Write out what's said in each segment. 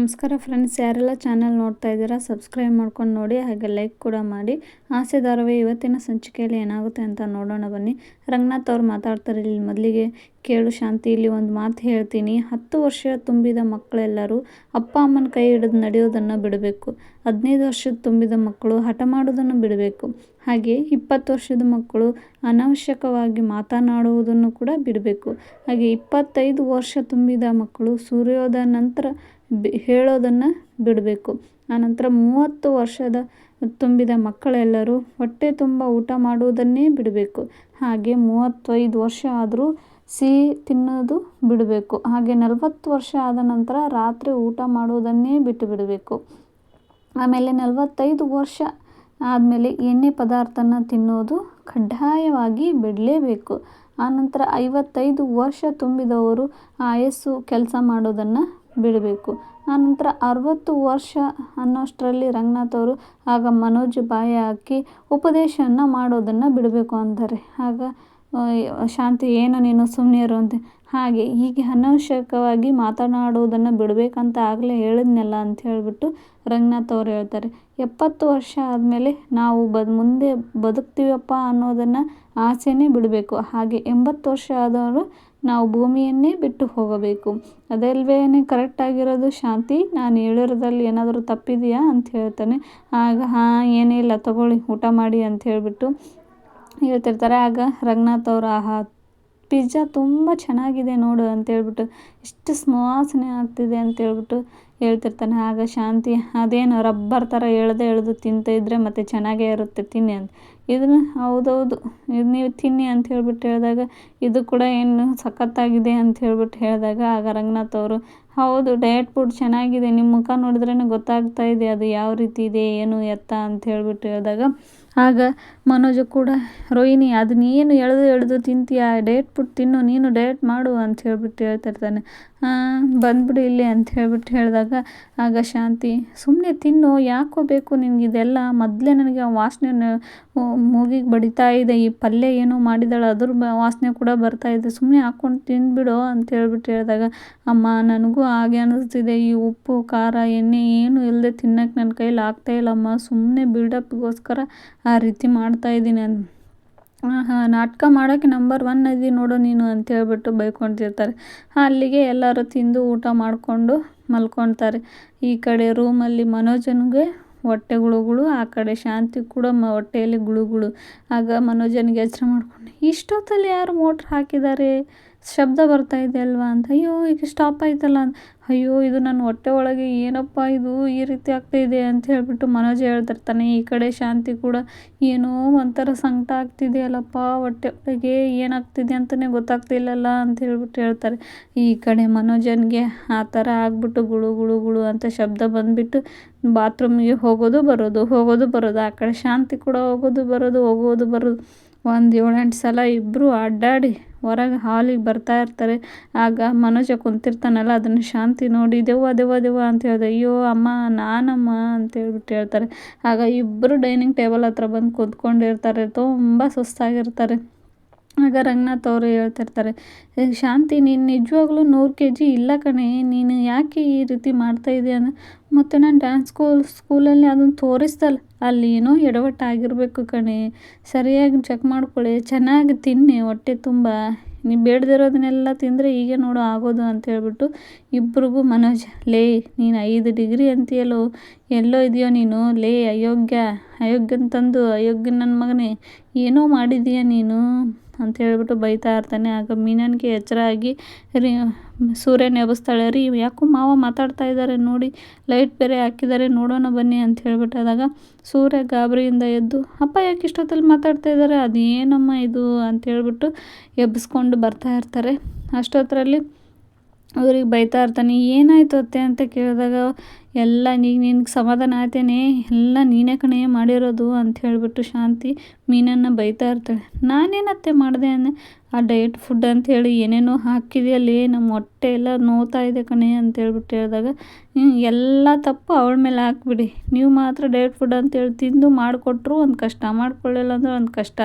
ನಮಸ್ಕಾರ ಫ್ರೆಂಡ್ಸ್ ಯಾರೆಲ್ಲ ಚಾನಲ್ ನೋಡ್ತಾ ಇದ್ದೀರಾ ಸಬ್ಸ್ಕ್ರೈಬ್ ಮಾಡ್ಕೊಂಡು ನೋಡಿ, ಹಾಗೆ ಲೈಕ್ ಕೂಡ ಮಾಡಿ. ಆಸೆ ಧಾರವೇ ಇವತ್ತಿನ ಸಂಚಿಕೆಯಲ್ಲಿ ಏನಾಗುತ್ತೆ ಅಂತ ನೋಡೋಣ ಬನ್ನಿ. ರಂಗನಾಥ್ ಅವ್ರು ಮಾತಾಡ್ತಾರೆ, ಇಲ್ಲಿ ಮೊದಲಿಗೆ ಕೇಳು ಶಾಂತಿ, ಇಲ್ಲಿ ಒಂದು ಮಾತು ಹೇಳ್ತೀನಿ. ಹತ್ತು ವರ್ಷ ತುಂಬಿದ ಮಕ್ಕಳೆಲ್ಲರೂ ಅಪ್ಪ ಅಮ್ಮನ ಕೈ ಹಿಡಿದು ನಡೆಯೋದನ್ನು ಬಿಡಬೇಕು. ಹದಿನೈದು ವರ್ಷದ ತುಂಬಿದ ಮಕ್ಕಳು ಹಠ ಮಾಡೋದನ್ನು ಬಿಡಬೇಕು. ಹಾಗೆ ಇಪ್ಪತ್ತು ವರ್ಷದ ಮಕ್ಕಳು ಅನವಶ್ಯಕವಾಗಿ ಮಾತನಾಡುವುದನ್ನು ಕೂಡ ಬಿಡಬೇಕು. ಹಾಗೆ ಇಪ್ಪತ್ತೈದು ವರ್ಷ ತುಂಬಿದ ಮಕ್ಕಳು ಸೂರ್ಯೋದಯ ನಂತರ ಬಿ ಹೇಳೋದನ್ನು ಬಿಡಬೇಕು. ಆನಂತರ ಮೂವತ್ತು ವರ್ಷದ ತುಂಬಿದ ಮಕ್ಕಳೆಲ್ಲರೂ ಹೊಟ್ಟೆ ತುಂಬ ಊಟ ಮಾಡುವುದನ್ನೇ ಬಿಡಬೇಕು. ಹಾಗೆ ಮೂವತ್ತೈದು ವರ್ಷ ಆದರೂ ಸಿಹಿ ತಿನ್ನೋದು ಬಿಡಬೇಕು. ಹಾಗೆ ನಲವತ್ತು ವರ್ಷ ಆದ ನಂತರ ರಾತ್ರಿ ಊಟ ಮಾಡುವುದನ್ನೇ ಬಿಟ್ಟು ಬಿಡಬೇಕು. ಆಮೇಲೆ ನಲವತ್ತೈದು ವರ್ಷ ಆದಮೇಲೆ ಎಣ್ಣೆ ಪದಾರ್ಥನ ತಿನ್ನೋದು ಕಡ್ಡಾಯವಾಗಿ ಬಿಡಲೇಬೇಕು. ಆನಂತರ ಐವತ್ತೈದು ವರ್ಷ ತುಂಬಿದವರು ಆಯಸ್ಸು ಕೆಲಸ ಮಾಡೋದನ್ನು ಬಿಡಬೇಕು. ಆನಂತರ ಅರವತ್ತು ವರ್ಷ ಅನ್ನೋಷ್ಟರಲ್ಲಿ ರಂಗನಾಥ್ ಅವರು ಆಗ ಮನೋಜ್ ಬಾಯಿ ಹಾಕಿ ಉಪದೇಶವನ್ನು ಮಾಡೋದನ್ನು ಬಿಡಬೇಕು ಅಂತಾರೆ ಆಗ ಶಾಂತಿ, ಏನು ನೀನು ಸುಮ್ಮನೆ ಅಂತೆ. ಹಾಗೆ, ಹೀಗೆ ಅನವಶ್ಯಕವಾಗಿ ಮಾತನಾಡುವುದನ್ನು ಬಿಡಬೇಕಂತ ಆಗಲೇ ಹೇಳಿದ್ನಲ್ಲ ಅಂತ ಹೇಳಿಬಿಟ್ಟು ರಂಗನಾಥ್ ಅವ್ರು ಹೇಳ್ತಾರೆ. ಎಪ್ಪತ್ತು ವರ್ಷ ಆದಮೇಲೆ ನಾವು ಬದ್, ಮುಂದೆ ಬದುಕ್ತೀವಪ್ಪ ಅನ್ನೋದನ್ನು ಆಸೆನೇ ಬಿಡಬೇಕು. ಹಾಗೆ, ಎಂಬತ್ತು ವರ್ಷ ಆದವರು ನಾವು ಭೂಮಿಯನ್ನೇ ಬಿಟ್ಟು ಹೋಗಬೇಕು. ಅದಲ್ವೇ ಕರೆಕ್ಟಾಗಿರೋದು ಶಾಂತಿ. ನಾನು ಹೇಳಿರೋದ್ರಲ್ಲಿ ಏನಾದರೂ ತಪ್ಪಿದೆಯಾ ಅಂತ ಹೇಳ್ತಾನೆ. ಆಗ, ಹಾಂ ಏನಿಲ್ಲ ತಗೊಳ್ಳಿ, ಊಟ ಮಾಡಿ ಅಂತ ಹೇಳಿಬಿಟ್ಟು ಹೇಳ್ತಿರ್ತಾರೆ. ಆಗ ರಂಗನಾಥ್ ಅವರು, ಆಹಾ, ಪಿಜ್ಜಾ ತುಂಬ ಚೆನ್ನಾಗಿದೆ ನೋಡು ಅಂತೇಳ್ಬಿಟ್ಟು ಎಷ್ಟು ಸುವಾಸನೆ ಆಗ್ತಿದೆ ಅಂತೇಳ್ಬಿಟ್ಟು ಹೇಳ್ತಿರ್ತಾನೆ, ಆಗ ಶಾಂತಿ, ಅದೇನು ರಬ್ಬರ್ ಥರ ಎಳೆದು ಎಳೆದು ತಿಂತಾಯಿದ್ರೆ ಮತ್ತು ಚೆನ್ನಾಗೇ ಇರುತ್ತೆ, ತಿನ್ನಿ ಅಂತ. ಇದನ್ನು ಹೌದೌದು, ಇದು ನೀವು ತಿನ್ನಿ ಅಂತ ಹೇಳ್ಬಿಟ್ಟು ಹೇಳಿದಾಗ ಇದು ಕೂಡ ಏನು ಸಖತ್ತಾಗಿದೆ ಅಂತ ಹೇಳ್ಬಿಟ್ಟು ಹೇಳಿದಾಗ ಆಗ ರಂಗನಾಥ್ ಅವರು, ಹೌದು ಡಯಟ್ ಫುಡ್ ಚೆನ್ನಾಗಿದೆ ನಿಮ್ಮ ಮುಖ ನೋಡಿದ್ರೇ ಗೊತ್ತಾಗ್ತಾ ಇದೆ ಅದು ಯಾವ ರೀತಿ ಇದೆ, ಏನು ಎತ್ತ ಅಂತ ಹೇಳ್ಬಿಟ್ಟು ಹೇಳಿದಾಗ, ಆಗ ಮನೋಜ ಕೂಡ, ರೋಹಿಣಿ, ಅದು ನೀನು ಎಳೆದು ಎಳೆದು ತಿಂತೀಯ? ಡಯಟ್ ಫುಡ್ ತಿನ್ನು, ನೀನು ಡಯಟ್ ಮಾಡು ಅಂತ ಹೇಳ್ಬಿಟ್ಟು ಹೇಳ್ತಿರ್ತಾನೆ. ಬಂದ್ಬಿಡು ಇಲ್ಲಿ ಅಂತ ಹೇಳ್ಬಿಟ್ಟು ಹೇಳಿದಾಗ, ಆಗ ಶಾಂತಿ ಸುಮ್ಮನೆ ತಿನ್ನು, ಯಾಕೋ ಬೇಕು ನಿನಗೆ ಇದೆಲ್ಲ? ಮೊದಲೇ ನನಗೆ ಆ ವಾಸನೆ ಮೂಗಿಗೆ ಬಡಿತಾ ಇದೆ, ಈ ಪಲ್ಯ ಏನೋ ಮಾಡಿದಾಳೆ, ಅದ್ರ ವಾಸನೆ ಕೂಡ ಬರ್ತಾ ಇದೆ ಸುಮ್ಮನೆ ಹಾಕ್ಕೊಂಡು ತಿಂದ್ಬಿಡು ಅಂತ ಹೇಳ್ಬಿಟ್ಟು ಹೇಳಿದಾಗ, ಅಮ್ಮ, ನನಗೂ ಹಾಗೆ ಅನ್ನಿಸ್ತಿದೆ ಈ ಉಪ್ಪು, ಖಾರ, ಎಣ್ಣೆ ಏನು ಇಲ್ಲದೆ ತಿನ್ನಕ್ಕೆ ನನ್ನ ಕೈಲಿ ಇಲ್ಲಮ್ಮ ಸುಮ್ಮನೆ ಬಿಲ್ಡಪ್ಗೋಸ್ಕರ ಆ ರೀತಿ ಮಾಡ್ತಾ ಇದ್ದೀನಿ ಅಂದ್ ಹಾಂ ನಾಟಕ ಮಾಡೋಕ್ಕೆ ನಂಬರ್ ಒನ್ ಇದೆ ನೋಡು ನೀನು ಅಂತ ಹೇಳ್ಬಿಟ್ಟು ಬೈಕೊಳ್ತಿರ್ತಾರೆ ಅಲ್ಲಿಗೆ ಎಲ್ಲರೂ ತಿಂದು ಊಟ ಮಾಡಿಕೊಂಡು ಮಲ್ಕೊತಾರೆ. ಈ ಕಡೆ ರೂಮಲ್ಲಿ ಮನೋಜನಿಗೆ ಹೊಟ್ಟೆ ಗುಳುಗಳು, ಆ ಕಡೆ ಶಾಂತಿ ಕೂಡ ಮ ಹೊಟ್ಟೆಯಲ್ಲಿ ಗುಳುಗುಳು. ಆಗ ಮನೋಜನಿಗೆ ಎಚ್ಚರ ಮಾಡಿಕೊಂಡು, ಇಷ್ಟೊತ್ತಲ್ಲಿ ಯಾರು ಮೋಟ್ರ್ ಹಾಕಿದ್ದಾರೆ? ಶಬ್ದ ಬರ್ತಾ ಇದೆ ಅಲ್ವಾ? ಅಂತ, ಅಯ್ಯೋ, ಈಗ ಸ್ಟಾಪ್ ಆಯ್ತಲ್ಲ ಅಂತ. ಅಯ್ಯೋ, ಇದು ನನ್ನ ಹೊಟ್ಟೆ ಒಳಗೆ ಏನಪ್ಪ ಇದು? ಈ ರೀತಿ ಆಗ್ತಾಯಿದೆ ಅಂತ ಹೇಳಿಬಿಟ್ಟು ಮನೋಜ್ ಹೇಳ್ತಿರ್ತಾನೆ. ಈ ಕಡೆ ಶಾಂತಿ ಕೂಡ ಏನೋ ಒಂಥರ ಸಂಕಟ ಆಗ್ತಿದೆ ಅಲ್ಲಪ್ಪ. ಹೊಟ್ಟೆ ಒಳಗೆ ಏನಾಗ್ತಿದೆ ಅಂತಲೇ ಗೊತ್ತಾಗ್ತಿಲ್ಲಲ್ಲ ಅಂತ ಹೇಳ್ಬಿಟ್ಟು ಹೇಳ್ತಾರೆ. ಈ ಕಡೆ ಮನೋಜನ್ಗೆ ಆ ಥರ ಆಗ್ಬಿಟ್ಟು ಗುಳು ಗುಳು ಗುಳು ಅಂತ ಶಬ್ದ ಬಂದುಬಿಟ್ಟು ಬಾತ್ರೂಮ್ಗೆ ಹೋಗೋದು, ಬರೋದು ಹೋಗೋದು, ಬರೋದು. ಆ ಕಡೆ ಶಾಂತಿ ಕೂಡ ಹೋಗೋದು, ಬರೋದು ಹೋಗೋದು, ಬರೋದು. ಒಂದು ಏಳೆಂಟು ಸಲ ಇಬ್ಬರು ಅಡ್ಡಾಡಿ ಹೊರಗೆ ಹಾಲಿಗೆ ಬರ್ತಾ ಇರ್ತಾರೆ. ಆಗ ಮನೋಜ ಕುಂತಿರ್ತಾನಲ್ಲ, ಅದನ್ನು ಶಾಂತಿ ನೋಡಿ, ದೆವ್ವ ದೆವ್ವ ದೆವ್ವ ಅಂತ ಹೇಳಿದೆ. ಅಯ್ಯೋ ಅಮ್ಮ, ನಾನಮ್ಮ ಅಂತ ಹೇಳ್ಬಿಟ್ಟು ಹೇಳ್ತಾರೆ. ಆಗ ಇಬ್ಬರು ಡೈನಿಂಗ್ ಟೇಬಲ್ ಹತ್ರ ಬಂದು ಕೂತ್ಕೊಂಡಿರ್ತಾರೆ. ತುಂಬ ಸುಸ್ತಾಗಿರ್ತಾರೆ. ಆಗ ರಂಗನಾಥ್ ಅವರು ಹೇಳ್ತಿರ್ತಾರೆ ಶಾಂತಿ, ನೀನು ನಿಜವಾಗ್ಲೂ ನೂರು ಕೆ ಜಿ ಇಲ್ಲ ಕಣೆ, ನೀನು ಯಾಕೆ ಈ ರೀತಿ ಮಾಡ್ತಾ ಅಂದ ಮತ್ತು ನಾನು ಡ್ಯಾನ್ಸ್ ಸ್ಕೂಲ್ ಸ್ಕೂಲಲ್ಲಿ ಅದನ್ನು ತೋರಿಸ್ದಲ್ಲ, ಅಲ್ಲಿ ಏನೋ ಎಡವಟ್ಟಾಗಿರಬೇಕು ಕಣೆ, ಸರಿಯಾಗಿ ಚೆಕ್ ಮಾಡ್ಕೊಳ್ಳಿ, ಚೆನ್ನಾಗಿ ತಿನ್ನಿ, ಹೊಟ್ಟೆ ತುಂಬ ನೀವು ಬೇಡದಿರೋದನ್ನೆಲ್ಲ ತಿಂದರೆ ಹೀಗೆ ನೋಡು, ಆಗೋದು ಅಂತ ಹೇಳ್ಬಿಟ್ಟು ಇಬ್ರಿಗೂ ಮನೋಜ್, ಲೇ, ನೀನು ಐದು ಡಿಗ್ರಿ ಅಂತೀಯಲ್ಲೋ, ಎಲ್ಲೋ ಇದೆಯೋ ನೀನು, ಲೇ, ಅಯೋಗ್ಯ, ಅಯೋಗ್ಯನ ತಂದು ಅಯೋಗ್ಯ ನನ್ನ ಮಗನೇ, ಏನೋ ಮಾಡಿದೀಯ ನೀನು ಅಂತ ಹೇಳ್ಬಿಟ್ಟು ಬೈತಾ ಇರ್ತಾನೆ. ಆಗ ಮೀನನ್ಗೆ ಎಚ್ಚರ ಆಗಿ ರೀ, ಸೂರ್ಯನ ಎಬ್ಬಿಸ್ತಾಳೆ ರೀ, ಯಾಕೋ ಮಾವ ಮಾತಾಡ್ತಾ ಇದ್ದಾರೆ ನೋಡಿ, ಲೈಟ್ ಬೇರೆ ಹಾಕಿದ್ದಾರೆ ನೋಡೋಣ ಬನ್ನಿ ಅಂತ ಹೇಳ್ಬಿಟ್ಟಾದಾಗ ಸೂರ್ಯ ಗಾಬರಿಯಿಂದ ಎದ್ದು, ಅಪ್ಪ, ಯಾಕೆ ಇಷ್ಟೊತ್ತಲ್ಲಿ ಮಾತಾಡ್ತಾ ಇದ್ದಾರೆ ಅದೇನಮ್ಮ ಇದು? ಅಂತ ಹೇಳಿಬಿಟ್ಟು ಎಬ್ಬಿಸ್ಕೊಂಡು ಬರ್ತಾ ಇರ್ತಾರೆ. ಅಷ್ಟೊತ್ತರಲ್ಲಿ ಅವ್ರಿಗೆ ಬೈತಾ ಇರ್ತಾನೆ, ಏನಾಯ್ತು ಅತ್ತೆ ಅಂತ ಕೇಳಿದಾಗ, ಎಲ್ಲ ನೀನು ನಿನ್ಗೆ ಸಮಾಧಾನ ಆಯ್ತೇನೆ, ಎಲ್ಲ ನೀನೇ ಕಣೆ ಮಾಡಿರೋದು ಅಂತ ಹೇಳಿಬಿಟ್ಟು ಶಾಂತಿ ಮೀನನ್ನು ಬೈತಾ ಇರ್ತಾಳೆ. ನಾನೇನತ್ತೆ ಮಾಡಿದೆ ಅಂದೆ? ಆ ಡಯಟ್ ಫುಡ್ ಅಂತ ಹೇಳಿ ಏನೇನೋ ಹಾಕಿದೆಯಲ್ಲಿ ನಮ್ಮ ಹೊಟ್ಟೆ ಎಲ್ಲ ನೋವ್ತಾ ಇದೆ ಕಣೆ ಅಂತೇಳ್ಬಿಟ್ಟು ಹೇಳಿದಾಗ ಎಲ್ಲ ತಪ್ಪು ಅವಳ ಮೇಲೆ ಹಾಕ್ಬಿಡಿ. ನೀವು ಮಾತ್ರ ಡಯಟ್ ಫುಡ್ ಅಂತೇಳಿ ತಿಂದು ಮಾಡಿಕೊಟ್ರು ಒಂದು ಕಷ್ಟ, ಮಾಡ್ಕೊಳ್ಳಿಲ್ಲ ಅಂದರೆ ಒಂದು ಕಷ್ಟ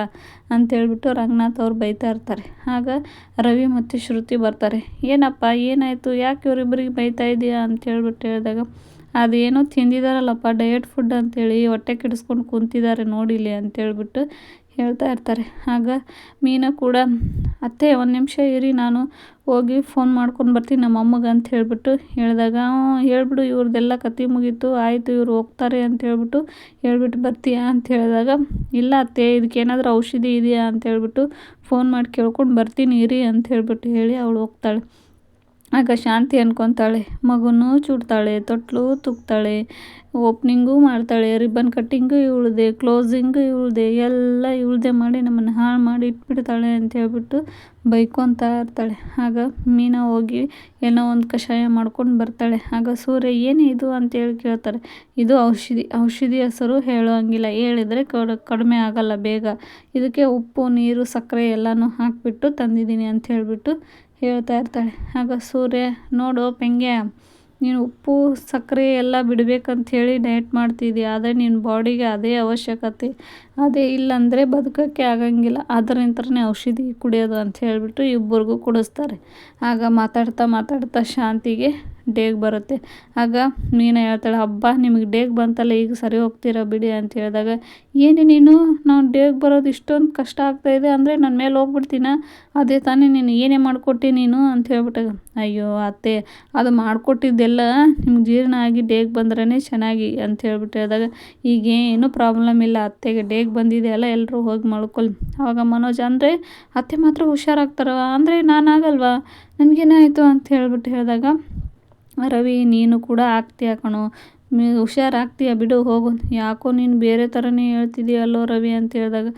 ಅಂತೇಳ್ಬಿಟ್ಟು ರಂಗನಾಥ್ ಅವ್ರು ಬೈತಾ ಇರ್ತಾರೆ. ಆಗ ರವಿ ಮತ್ತು ಶ್ರುತಿ ಬರ್ತಾರೆ, ಏನಪ್ಪ, ಏನಾಯಿತು, ಯಾಕೆ ಇವರಿಬ್ಬರಿಗೆ ಬೈತಾ ಇದೆಯಾ ಅಂತ ಹೇಳ್ಬಿಟ್ಟು ಹೇಳಿದಾಗ ಅದೇನೋ ತಿಂದಿದಾರಲ್ಲಪ್ಪ ಡಯಟ್ ಫುಡ್ ಅಂತೇಳಿ ಹೊಟ್ಟೆ ಕೆಡಿಸ್ಕೊಂಡು ಕುಂತಿದ್ದಾರೆ ನೋಡಿಲಿ ಅಂತೇಳ್ಬಿಟ್ಟು ಹೇಳ್ತಾ ಇರ್ತಾರೆ. ಆಗ ಮೀನಾ ಕೂಡ, ಅತ್ತೆ, ಒಂದು ನಿಮಿಷ ಇರಿ, ನಾನು ಹೋಗಿ ಫೋನ್ ಮಾಡ್ಕೊಂಡು ಬರ್ತೀನಿ ನಮ್ಮ ಅಮ್ಮಗೆ ಅಂತ ಹೇಳಿಬಿಟ್ಟು ಹೇಳಿದಾಗ ಹೇಳ್ಬಿಡು ಇವ್ರದ್ದೆಲ್ಲ ಕತೆ ಮುಗೀತು, ಆಯಿತು, ಇವ್ರು ಹೋಗ್ತಾರೆ ಅಂತ ಹೇಳ್ಬಿಟ್ಟು ಹೇಳ್ಬಿಟ್ಟು ಬರ್ತೀಯಾ ಅಂತ ಹೇಳಿದಾಗ, ಇಲ್ಲ ಅತ್ತೆ ಇದಕ್ಕೇನಾದರೂ ಔಷಧಿ ಇದೆಯಾ? ಅಂತ ಹೇಳ್ಬಿಟ್ಟು ಫೋನ್ ಮಾಡಿ ಕೇಳ್ಕೊಂಡು ಬರ್ತೀನಿ, ಇರಿ ಅಂತ ಹೇಳ್ಬಿಟ್ಟು ಹೇಳಿ ಅವಳು ಹೋಗ್ತಾಳೆ. ಆಗ ಶಾಂತಿ ಅನ್ಕೊತಾಳೆ. ಮಗುನೂ ಚುಡ್ತಾಳೆ, ತೊಟ್ಲು ತುಕ್ತಾಳೆ, ಓಪ್ನಿಂಗೂ ಮಾಡ್ತಾಳೆ, ರಿಬ್ಬನ್ ಕಟ್ಟಿಂಗು ಇವಳ್ದೆ, ಕ್ಲೋಸಿಂಗು ಇವಳ್ದೆ, ಎಲ್ಲ ಇವಳ್ದೆ ಮಾಡಿ ನಮ್ಮನ್ನು ಹಾಳು ಮಾಡಿ ಇಟ್ಬಿಡ್ತಾಳೆ ಅಂತ ಹೇಳ್ಬಿಟ್ಟು ಬೈಕೊತಾ ಇರ್ತಾಳೆ. ಆಗ ಮೀನಾ ಹೋಗಿ ಏನೋ ಒಂದು ಕಷಾಯ ಮಾಡ್ಕೊಂಡು ಬರ್ತಾಳೆ. ಆಗ ಸೂರ್ಯ, ಏನೇ ಇದು? ಅಂತೇಳಿ ಕೇಳ್ತಾರೆ. ಇದು ಔಷಧಿ. ಔಷಧಿ ಹೆಸರು ಹೇಳೋಂಗಿಲ್ಲ ಹೇಳಿದರೆ ಕಡಿಮೆ ಆಗಲ್ಲ ಬೇಗ. ಇದಕ್ಕೆ ಉಪ್ಪು, ನೀರು, ಸಕ್ಕರೆ ಎಲ್ಲನೂ ಹಾಕಿಬಿಟ್ಟು ತಂದಿದ್ದೀನಿ ಅಂತ ಹೇಳಿಬಿಟ್ಟು ಹೇಳ್ತಾ ಇರ್ತಾಳೆ. ಆಗ ಸೂರ್ಯ, ನೋಡು ಪೆಂಗೆ, ನೀನು ಉಪ್ಪು, ಸಕ್ಕರೆ ಎಲ್ಲ ಬಿಡಬೇಕಂತ ಹೇಳಿ ಡಯಟ್ ಮಾಡ್ತಿದ್ದೀಯ ಆದರೆ ನಿನ್ನ ಬಾಡಿಗೆ ಅದೇ ಅವಶ್ಯಕತೆ. ಅದೇ ಇಲ್ಲಾಂದರೆ ಬದುಕೋಕ್ಕೆ ಆಗಂಗಿಲ್ಲ. ಅದರಿಂದನೇ ಔಷಧಿ ಕುಡಿಯೋದು ಅಂತ ಹೇಳಿಬಿಟ್ಟು ಇಬ್ಬರಿಗೂ ಕುಡಿಸ್ತಾರೆ. ಆಗ ಮಾತಾಡ್ತಾ ಮಾತಾಡ್ತಾ ಶಾಂತಿಗೆ ಡೇಗ್ ಬರುತ್ತೆ. ಆಗ ಮೀನಾ ಹೇಳ್ತಾಳೆ ಹಬ್ಬ ನಿಮಗೆ ಡೇಗ್ ಬಂತಲ್ಲ, ಈಗ ಸರಿ ಹೋಗ್ತೀರಾ ಬಿಡಿ ಅಂತ ಹೇಳಿದಾಗ, ಏನು ನೀನು, ನಾವು ಡೇಗ್ ಬರೋದು ಇಷ್ಟೊಂದು ಕಷ್ಟ ಆಗ್ತಾಯಿದೆ ಅಂದರೆ ನನ್ನ ಮೇಲೆ ಹೋಗ್ಬಿಡ್ತೀನ? ಅದೇ ತಾನೇ ನೀನು ಏನೇ ಮಾಡಿಕೊಟ್ಟಿ ನೀನು ಅಂತ ಹೇಳ್ಬಿಟ್ಟಾಗ, ಅಯ್ಯೋ, ಅತ್ತೆ, ಅದು ಮಾಡಿಕೊಟ್ಟಿದ್ದೆಲ್ಲ ನಿಮ್ಗೆ ಜೀರ್ಣ ಆಗಿ ಡೇಗ್ ಬಂದ್ರೇ ಚೆನ್ನಾಗಿ ಅಂತ ಹೇಳ್ಬಿಟ್ಟು ಹೇಳಿದಾಗ, ಈಗೇನು ಪ್ರಾಬ್ಲಮ್ ಇಲ್ಲ, ಅತ್ತೆಗೆ ಡೇಗ್ ಬಂದಿದೆ ಅಲ್ಲ ಎಲ್ಲರೂ ಹೋಗಿ ಮಾಡ್ಕೊಳ್ಳಿ ಆವಾಗ ಮನೋಜ್, ಅಂದರೆ ಅತ್ತೆ ಮಾತ್ರ ಹುಷಾರಾಗ್ತಾರ ಅಂದರೆ ನಾನಾಗಲ್ವಾ ನನಗೇನಾಯಿತು? ಅಂತ ಹೇಳ್ಬಿಟ್ಟು ಹೇಳಿದಾಗ ರವಿ, ನೀನು ಕೂಡ ಆಗ್ತೀಯ ಕಣೋ? ಹುಷಾರಾಗ್ತೀಯ ಬಿಡು, ಹೋಗು. ಯಾಕೋ ನೀನು ಬೇರೆ ಥರನೇ ಹೇಳ್ತಿದ್ದೀಯಲ್ಲೋ ರವಿ ಅಂತ ಹೇಳಿದಾಗ.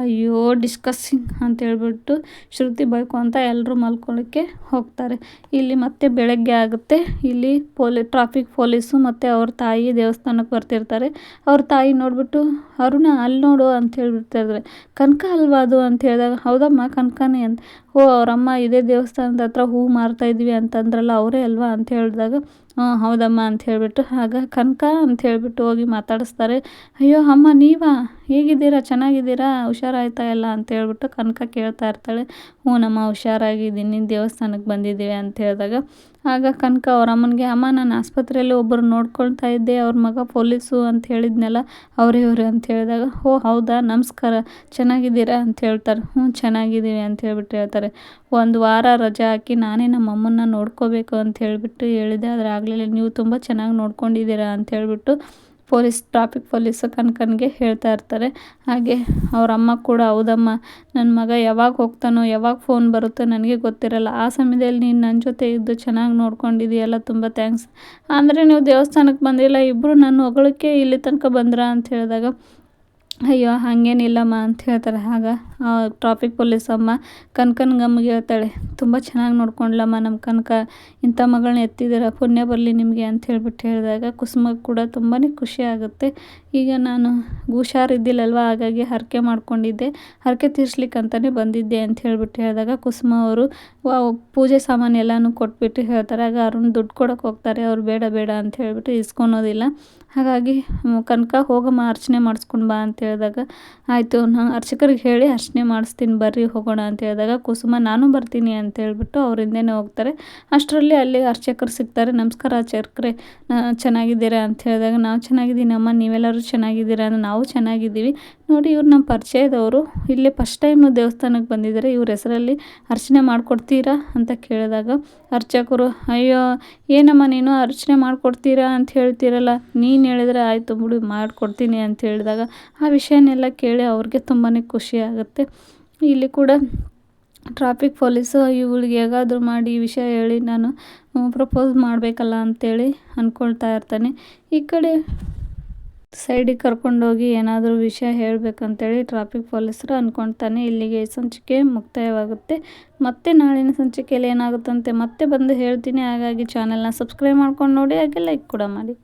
ಅಯ್ಯೋ ಡಿಸ್ಕಸ್ಸಿಂಗ್ ಅಂತ ಹೇಳ್ಬಿಟ್ಟು ಶ್ರುತಿ ಅಂತ ಎಲ್ಲರೂ ಮಲ್ಕೊಳ್ಳೋಕ್ಕೆ ಹೋಗ್ತಾರೆ. ಇಲ್ಲಿ ಮತ್ತೆ ಬೆಳಗ್ಗೆ ಆಗುತ್ತೆ. ಇಲ್ಲಿ ಪೊಲೀ ಟ್ರಾಫಿಕ್ ಪೊಲೀಸು ಮತ್ತು ಅವ್ರ ತಾಯಿ ದೇವಸ್ಥಾನಕ್ಕೆ ಬರ್ತಿರ್ತಾರೆ. ಅವ್ರ ತಾಯಿ ನೋಡಿಬಿಟ್ಟು, ಅರುಣ, ಅಲ್ಲಿ ನೋಡು ಅಂತ ಹೇಳ್ಬಿಡ್ತಿರ್ತಾರೆ ಕನಕ ಅಲ್ವಾ ಅದು ಅಂತ ಹೇಳಿದಾಗ, ಹೌದಮ್ಮ, ಕನಕನೇ ಅಂತ. ಓ ಅವರಮ್ಮ ಇದೇ ದೇವಸ್ಥಾನದ ಹತ್ರ ಹೂ ಮಾರ್ತಾ ಇದ್ವಿ ಅಂತಂದ್ರಲ್ಲ, ಅವರೇ ಅಲ್ವಾ ಅಂತ ಹೇಳಿದಾಗ ಹ್ಞೂ ಹೌದಮ್ಮ ಅಂತ ಹೇಳಿಬಿಟ್ಟು, ಆಗ ಕನಕ ಅಂತ ಹೇಳಿಬಿಟ್ಟು ಹೋಗಿ ಮಾತಾಡಿಸ್ತಾರೆ. ಅಯ್ಯೋ, ಅಮ್ಮ, ನೀವಾ? ಹೇಗಿದ್ದೀರಾ? ಚೆನ್ನಾಗಿದ್ದೀರಾ? ಹುಷಾರಾಯ್ತಾ ಇಲ್ಲ ಅಂತ ಹೇಳ್ಬಿಟ್ಟು ಕನಕ ಕೇಳ್ತಾ ಇರ್ತಾಳೆ. ಹ್ಞೂ ನಮ್ಮ ಹುಷಾರಾಗಿದ್ದೀನಿ, ದೇವಸ್ಥಾನಕ್ಕೆ ಬಂದಿದ್ದೀವಿ ಅಂತ ಹೇಳಿದಾಗ. ಆಗ ಕನಕ ಅವ್ರ ಅಮ್ಮನಿಗೆ, ಅಮ್ಮ, ನಾನು ಆಸ್ಪತ್ರೆಯಲ್ಲಿ ಒಬ್ಬರು ನೋಡ್ಕೊಳ್ತಾ ಇದ್ದೆ, ಅವ್ರ ಮಗ ಪೊಲೀಸು ಅಂತ ಹೇಳಿದ್ನಲ್ಲ, ಅವರೇ ಇವರು ಅಂತ ಹೇಳಿದಾಗ. ಓ, ಹೌದಾ? ನಮಸ್ಕಾರ. ಚೆನ್ನಾಗಿದ್ದೀರಾ? ಅಂತ ಹೇಳ್ತಾರೆ. ಹ್ಞೂ, ಚೆನ್ನಾಗಿದ್ದೀವಿ ಅಂತ ಹೇಳ್ಬಿಟ್ಟು ಹೇಳ್ತಾರೆ. ಒಂದು ವಾರ ರಜೆ ಹಾಕಿ ನಾನೇ ನಮ್ಮ ಅಮ್ಮನ್ನ ನೋಡ್ಕೋಬೇಕು ಅಂತ ಹೇಳಿಬಿಟ್ಟು ಹೇಳಿದೆ. ಆದರೆ ಆಗಲಿಲ್ಲ ನೀವು ತುಂಬ ಚೆನ್ನಾಗಿ ನೋಡ್ಕೊಂಡಿದ್ದೀರಾ ಅಂತ ಹೇಳಿಬಿಟ್ಟು ಪೊಲೀಸ್, ಟ್ರಾಫಿಕ್ ಪೊಲೀಸು ಕನ್ಕನ್ಗೆ ಹೇಳ್ತಾ ಇರ್ತಾರೆ. ಹಾಗೆ ಅವ್ರ ಅಮ್ಮ ಕೂಡ, ಹೌದಮ್ಮ ನನ್ನ ಮಗ ಯಾವಾಗ ಹೋಗ್ತಾನೋ, ಯಾವಾಗ ಫೋನ್ ಬರುತ್ತೋ ನನಗೆ ಗೊತ್ತಿರಲ್ಲ. ಆ ಸಮಯದಲ್ಲಿ ನೀನು ನನ್ನ ಜೊತೆ ಇದ್ದು ಚೆನ್ನಾಗಿ ನೋಡ್ಕೊಂಡಿದ್ದೀಯಲ್ಲ ತುಂಬ ಥ್ಯಾಂಕ್ಸ್ ಅಂದರೆ ನೀವು ದೇವಸ್ಥಾನಕ್ಕೆ ಬಂದಿಲ್ಲ ಇಬ್ಬರು ನನ್ನ ಹೊಗಳಕ್ಕೆ ಇಲ್ಲಿ ತನಕ ಬಂದ್ರ? ಅಂತ ಹೇಳಿದಾಗ ಅಯ್ಯೋ, ಹಾಗೇನಿಲ್ಲಮ್ಮ ಅಂತ ಹೇಳ್ತಾರೆ. ಆಗ ಟ್ರಾಫಿಕ್ ಪೊಲೀಸ್ ಅಮ್ಮ ಕನಕನ ಗಮ್ಮಿಗೆ ಹೇಳ್ತಾಳೆ, ತುಂಬ ಚೆನ್ನಾಗಿ ನೋಡ್ಕೊಂಡ್ಲಮ್ಮ ನಮ್ಮ ಕನಕ, ಇಂಥ ಮಗಳನ್ನ ಎತ್ತಿದ್ದೀರ, ಪುಣ್ಯ ಬರಲಿ ನಿಮಗೆ ಅಂತ ಹೇಳ್ಬಿಟ್ಟು ಹೇಳಿದಾಗ ಕುಸುಮ ಕೂಡ ತುಂಬಾ ಖುಷಿ ಆಗುತ್ತೆ. ಈಗ ನಾನು ಹುಷಾರಿದ್ದಿಲ್ಲಲ್ವ? ಹಾಗಾಗಿ ಹರಕೆ ಮಾಡ್ಕೊಂಡಿದ್ದೆ. ಹರಕೆ ತೀರ್ಸ್ಲಿಕ್ಕೆ ಅಂತಲೇ ಬಂದಿದ್ದೆ ಅಂತ ಹೇಳಿಬಿಟ್ಟು ಹೇಳಿದಾಗ ಕುಸುಮ ಅವರು ಪೂಜೆ ಸಾಮಾನು ಎಲ್ಲನೂ ಕೊಟ್ಬಿಟ್ಟು ಹೇಳ್ತಾರೆ. ಆಗ ಅರುಣ್ ದುಡ್ಡು ಕೊಡೋಕೆ ಹೋಗ್ತಾರೆ. ಅವ್ರು ಬೇಡ ಬೇಡ ಅಂತ ಹೇಳಿಬಿಟ್ಟು ಇಸ್ಕೊಳೋದಿಲ್ಲ. ಹಾಗಾಗಿ ಕನಕ ಹೋಗಮ್ಮ, ಅರ್ಚನೆ ಮಾಡಿಸ್ಕೊಂಡು ಬಾ ಅಂತ ಹೇಳಿದಾಗ, ಆಯಿತು ನಾನು ಅರ್ಚಕರಿಗೆ ಹೇಳಿ ಅರ್ಚನೆ ಮಾಡಿಸ್ತೀನಿ, ಬರ್ರಿ, ಹೋಗೋಣ ಅಂತ ಹೇಳಿದಾಗ ಕುಸುಮ, ನಾನು ಬರ್ತೀನಿ ಅಂತ ಹೇಳ್ಬಿಟ್ಟು ಅವ್ರ ಹಿಂದೆನೇ ಹೋಗ್ತಾರೆ. ಅಷ್ಟರಲ್ಲಿ ಅಲ್ಲಿ ಅರ್ಚಕರು ಸಿಗ್ತಾರೆ. ನಮಸ್ಕಾರ ಅರ್ಚಕರೇ ಚೆನ್ನಾಗಿದ್ದೀರಾ? ಅಂತ ಹೇಳಿದಾಗ, ನಾವು ಚೆನ್ನಾಗಿದ್ದೀನಿ ಅಮ್ಮ ನೀವೆಲ್ಲರೂ ಚೆನ್ನಾಗಿದ್ದೀರಾ ನಾವು ಚೆನ್ನಾಗಿದ್ದೀವಿ. ನೋಡಿ ಇವ್ರು ನಮ್ಮ ಪರಿಚಯದವರು. ಇಲ್ಲೇ ಫಸ್ಟ್ ಟೈಮು ದೇವಸ್ಥಾನಕ್ಕೆ ಬಂದಿದ್ದಾರೆ. ಇವ್ರ ಹೆಸರಲ್ಲಿ ಅರ್ಚನೆ ಮಾಡಿಕೊಡ್ತೀರಾ ಅಂತ ಕೇಳಿದಾಗ, ಅರ್ಚಕರು, ಅಯ್ಯೋ, ಏನಮ್ಮ ನೀನು ಅರ್ಚನೆ ಮಾಡಿಕೊಡ್ತೀರಾ ಅಂತ ಹೇಳ್ತೀರಲ್ಲ, ನೀನು ಹೇಳಿದ್ರೆ ಆಯಿತು ಬಿಡು, ಮಾಡಿಕೊಡ್ತೀನಿ ಅಂತ ಹೇಳಿದಾಗ, ಆ ವಿಷಯನೆಲ್ಲ ಕೇಳಿ ಅವ್ರಿಗೆ ತುಂಬಾ ಖುಷಿ ಆಗುತ್ತೆ. ಇಲ್ಲಿ ಕೂಡ ಟ್ರಾಫಿಕ್ ಪೊಲೀಸು ಇವಳಿಗೆ ಹೇಗಾದರೂ ಮಾಡಿ ಈ ವಿಷಯ ಹೇಳಿ ನಾನು ಪ್ರಪೋಸ್ ಮಾಡಬೇಕಲ್ಲ ಅಂತೇಳಿ ಅಂದ್ಕೊಳ್ತಾ ಇರ್ತಾನೆ. ಈ ಕಡೆ ಸೈಡಿಗೆ ಕರ್ಕೊಂಡೋಗಿ ಏನಾದರೂ ವಿಷಯ ಹೇಳಬೇಕಂತೇಳಿ ಟ್ರಾಫಿಕ್ ಪೊಲೀಸರು ಅಂದ್ಕೊಳ್ತಾನೆ ಇಲ್ಲಿಗೆ ಸಂಚಿಕೆ ಮುಕ್ತಾಯವಾಗುತ್ತೆ. ಮತ್ತೆ ನಾಳಿನ ಸಂಚಿಕೆಯಲ್ಲಿ ಏನಾಗುತ್ತಂತೆ ಮತ್ತೆ ಬಂದು ಹೇಳ್ತೀನಿ. ಹಾಗಾಗಿ ಚಾನೆಲ್ನ ಸಬ್ಸ್ಕ್ರೈಬ್ ಮಾಡ್ಕೊಂಡು ನೋಡಿ, ಹಾಗೆ ಲೈಕ್ ಕೂಡ ಮಾಡಿ.